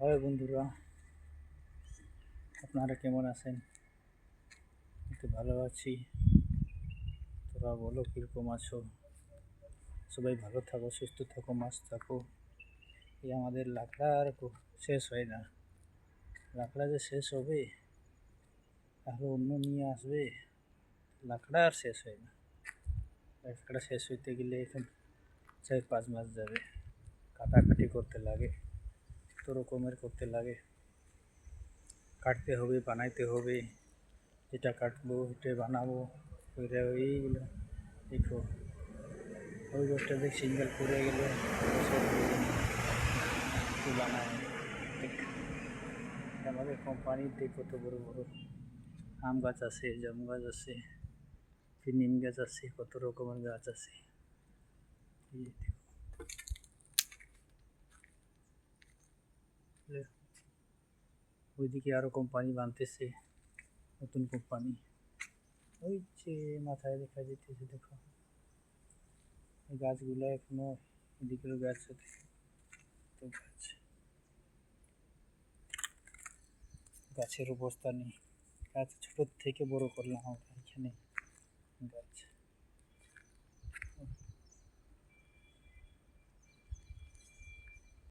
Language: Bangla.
হয় বন্ধুরা, আপনারা কেমন আছেন? তো ভালো আছি। তোরা বলো কীরকম আছো? সবাই ভালো থাকো, সুস্থ থাকো, মাস্ত থাকো। এই আমাদের লাকড়া আর শেষ হয় না। লাকড়া যে শেষ হবে তাহলে অন্য নিয়ে আসবে, লাকড়া আর শেষ হয় না। লাকড়া শেষ হইতে গেলে এখন চার পাঁচ মাস যাবে, কাটাকাটি করতে লাগে। রকমের করতে লাগে। কাটতে হবে, বানাইতে হবে এটা কাটবো এটা বানাবো, ওইটা এইগুলো। দেখো, ওই গোষ্ঠটা দেখ সিঙ্গেল পড়ে গেলে বানায়। আমাদের কোম্পানিতে কত বড় বড় আম গাছ আছে, জাম গাছ আছে ফির নিম গাছ আছে, কত রকমের গাছ আছে। দেখো। ওইদিকে আরও কোম্পানি বানতেছে, নতুন কোম্পানি ওই যে মাথায় দেখা যেতেছে দেখো। গাছগুলো এখনও এদিকের গাছ আছে, তো গাছ। গাছের অবস্থা নেই। গাছ ছোট থেকে বড় করলাম আমরা এখানে। গাছ।